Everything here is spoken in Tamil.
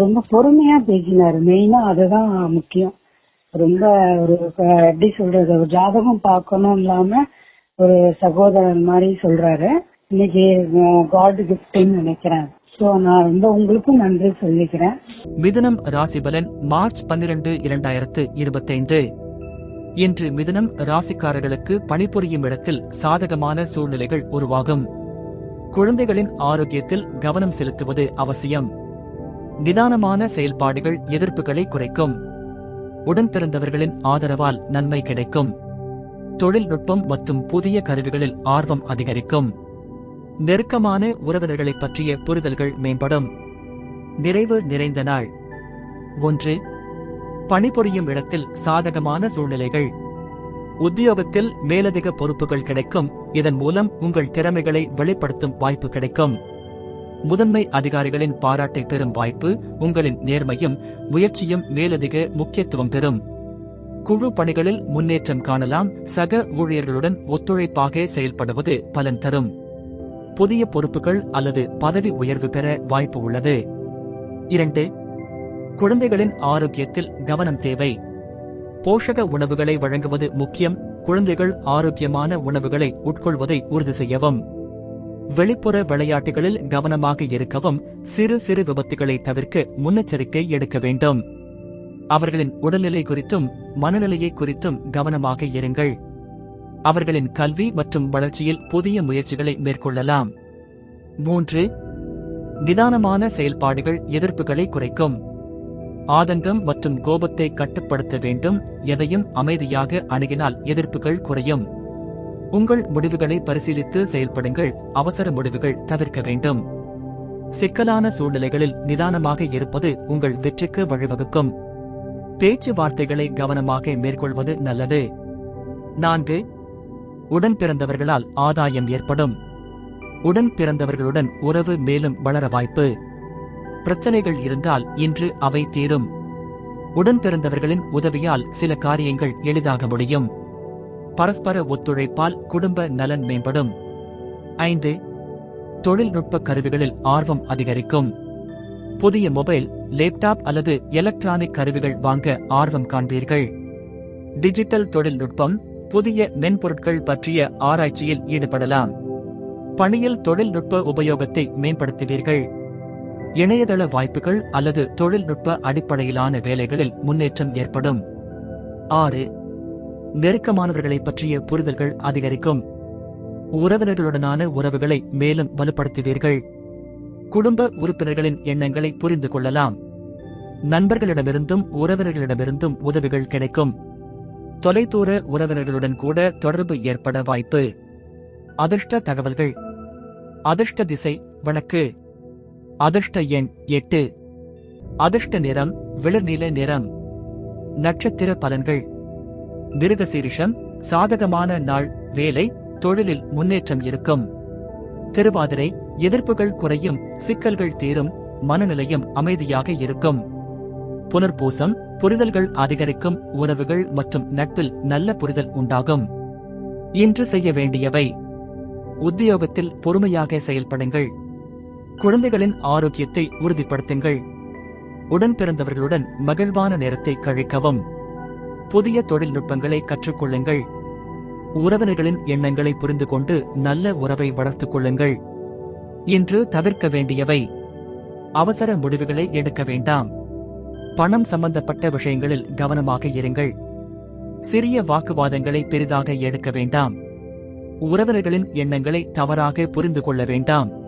ரொம்ப பொறுமையா பேசினாரு. மெயினா அதுதான் முக்கியம். ரொம்ப ஒரு எப்படி சொல்றது ஒரு ஜாதகம் பார்க்கணும் இல்லாம ஒரு சகோதரன் மாதிரி சொல்றாரு. இன்னைக்கு காட் கிஃப்ட்னு நினைக்கிறேன். சோ நான் ரொம்ப உங்களுக்கும் நன்றி சொல்லிக்கிறேன். மிதுனம் ராசிபலன் மார்ச் பன்னிரண்டு இரண்டாயிரத்து இருபத்தைந்து. இன்று மிதுனம் ராசிக்காரர்களுக்கு பணிபுரியும் இடத்தில் சாதகமான சூழ்நிலைகள் உருவாகும். குழந்தைகளின் ஆரோக்கியத்தில் கவனம் செலுத்துவது அவசியம். நிதானமான செயல்பாடுகள் எதிர்ப்புகளை குறைக்கும். உடன் பிறந்தவர்களின் ஆதரவால் நன்மை கிடைக்கும். தொழில்நுட்பம் மற்றும் புதிய கருவிகளில் ஆர்வம் அதிகரிக்கும். நெருக்கமான உறவினர்களைப் பற்றிய புரிதல்கள் மேம்படும். நிறைவு நிறைந்த நாள். ஒன்று பணிபுரியும் இடத்தில் சாதகமான சூழ்நிலைகள். உத்தியோகத்தில் மேலதிக பொறுப்புகள் கிடைக்கும். இதன் மூலம் உங்கள் திறமைகளை வெளிப்படுத்தும் வாய்ப்பு கிடைக்கும். முதன்மை அதிகாரிகளின் பாராட்டை பெறும் வாய்ப்பு உங்களின் நேர்மையும் முயற்சியும் மேலதிக முக்கியத்துவம் பெறும். குழு பணிகளில் முன்னேற்றம் காணலாம் சக ஊழியர்களுடன் ஒத்துழைப்பாக செயல்படுவது பலன் தரும். புதிய பொறுப்புகள் அல்லது பதவி உயர்வு பெற வாய்ப்பு உள்ளது. இரண்டு குழந்தைகளின் ஆரோக்கியத்தில் கவனம் தேவை. போஷக உணவுகளை வழங்குவது முக்கியம் குழந்தைகள் ஆரோக்கியமான உணவுகளை உட்கொள்வதை உறுதி செய்யவும். வெளிப்புற விளையாட்டுகளில் கவனமாக இருக்கவும் சிறு சிறு விபத்துகளை தவிர்க்க முன்னெச்சரிக்கை எடுக்க வேண்டும். அவர்களின் உடல்நிலை குறித்தும் மனநிலையை குறித்தும் கவனமாக இருங்கள். அவர்களின் கல்வி மற்றும் வளர்ச்சியில் புதிய முயற்சிகளை மேற்கொள்ளலாம். மூன்று நிதானமான செயல்பாடுகள் எதிர்ப்புகளை குறைக்கும். ஆதங்கம் மற்றும் கோபத்தை கட்டுப்படுத்த வேண்டும். எதையும் அமைதியாக அணுகினால் எதிர்ப்புகள் குறையும். உங்கள் முடிவுகளை பரிசீலித்து செயல்படுங்கள். அவசர முடிவுகள் தவிர்க்க வேண்டும். சிக்கலான சூழ்நிலைகளில் நிதானமாக இருப்பது உங்கள் வெற்றிக்கு வழிவகுக்கும். பேச்சுவார்த்தைகளை கவனமாக மேற்கொள்வது நல்லது. நான்கு உடன் பிறந்தவர்களால் ஆதாயம் ஏற்படும். உடன் பிறந்தவர்களுடன் உறவு மேலும் வளர வாய்ப்பு. பிரச்சனைகள் இருந்தால் இன்று அவை தீரும். உடன் பிறந்தவர்களின் உதவியால் சில காரியங்கள் எளிதாக முடியும். பரஸ்பர ஒத்துழைப்பால் குடும்ப நலன் மேம்படும். ஐந்து தொழில்நுட்ப கருவிகளில் ஆர்வம் அதிகரிக்கும். புதிய மொபைல் லேப்டாப் அல்லது எலக்ட்ரானிக் கருவிகள் வாங்க ஆர்வம் காண்பீர்கள். டிஜிட்டல் தொழில்நுட்பம் புதிய மென்பொருட்கள் பற்றிய ஆராய்ச்சியில் ஈடுபடலாம். பணியில் தொழில்நுட்ப உபயோகத்தை மேம்படுத்துவீர்கள். இணையதள வாய்ப்புகள் அல்லது தொழில்நுட்ப அடிப்படையிலான வேலைகளில் முன்னேற்றம் ஏற்படும். ஆறு நெருக்கமானவர்களைப் பற்றிய புரிதல்கள் அதிகரிக்கும். உறவினர்களுடனான உறவுகளை மேலும் வலுப்படுத்துவீர்கள். குடும்ப உறுப்பினர்களின் எண்ணங்களை புரிந்து கொள்ளலாம். நண்பர்களிடமிருந்தும் உறவினர்களிடமிருந்தும் உதவிகள் கிடைக்கும். தொலைதூர உறவினர்களுடன் கூட தொடர்பு ஏற்பட வாய்ப்பு. அதிர்ஷ்ட தகவல்கள். அதிர்ஷ்ட திசை வழக்கு. அதிர்ஷ்ட எண் எட்டு. அதிர்ஷ்ட நிறம் வெளிர்நில நிறம். நட்சத்திர பலன்கள். மிருகசீரிஷம் சாதகமான நாள் வேலை தொழிலில் முன்னேற்றம் இருக்கும். திருவாதிரை எதிர்ப்புகள் குறையும் சிக்கல்கள் தீரும் மனநிலையும் அமைதியாக இருக்கும். புனர்பூசம் புரிதல்கள் அதிகரிக்கும் உறவுகள் மற்றும் நட்பில் நல்ல புரிதல் உண்டாகும். இன்று செய்ய வேண்டியவை. உத்தியோகத்தில் பொறுமையாக செயல்படுங்கள். குழந்தைகளின் ஆரோக்கியத்தை உறுதிப்படுத்துங்கள். உடன் பிறந்தவர்களுடன் மகிழ்வான நேரத்தை கழிக்கவும். புதிய தொழில்நுட்பங்களை கற்றுக்கொள்ளுங்கள். உறவினர்களின் எண்ணங்களை புரிந்து கொண்டு நல்ல உறவை வளர்த்துக் கொள்ளுங்கள். இன்று தவிர்க்க வேண்டியவை. அவசர முடிவுகளை எடுக்க வேண்டாம். பணம் சம்பந்தப்பட்ட விஷயங்களில் கவனமாக இருங்கள். சிறிய வாக்குவாதங்களை பெரிதாக எடுக்க வேண்டாம். உறவினர்களின் எண்ணங்களை தவறாக புரிந்து கொள்ள வேண்டாம்.